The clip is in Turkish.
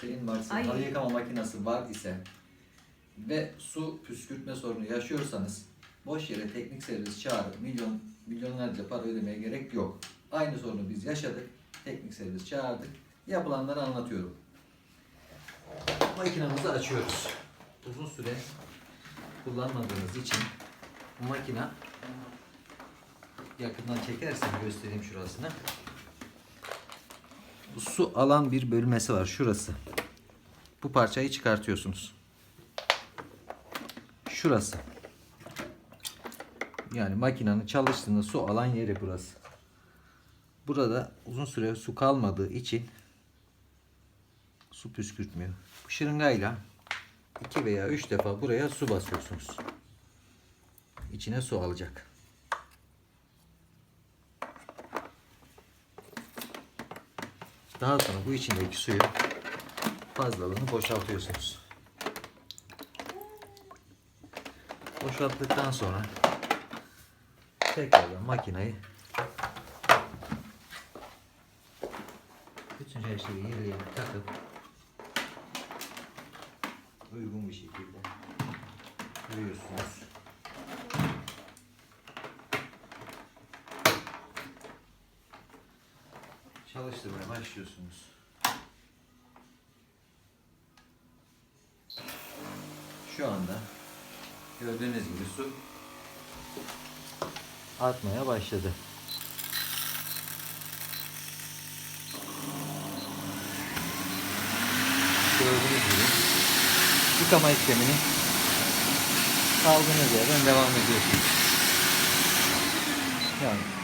Clean Max'in Ay. halı yıkama makinesi var ise ve su püskürtme sorunu yaşıyorsanız boş yere teknik servis çağırıp milyon milyonlarca para ödemeye gerek yok. Aynı sorunu biz yaşadık. Teknik servis çağırdık. Yapılanları anlatıyorum. Makinamızı açıyoruz. Uzun süre kullanmadığınız için bu makina yakından çekersem göstereyim şurasını. Su alan bir bölmesi var şurası. Bu parçayı çıkartıyorsunuz. Şurası. Yani makinenin çalıştığında su alan yeri burası. Burada uzun süre su kalmadığı için su püskürtmüyor. Bu şırıngayla 2 veya 3 defa buraya su basıyorsunuz. İçine su alacak. Daha sonra bu içindeki suyu fazlalığını boşaltıyorsunuz. Boşalttıktan sonra tekrardan makineyi bütün her şeyi yerine takıp uygun bir şekilde koyuyorsunuz. Çalıştırmaya başlıyorsunuz. Şu anda gördüğünüz gibi su artmaya başladı. Gördüğünüz gibi yıkama işlemini kaldığınız yerden devam ediyorsunuz. Yani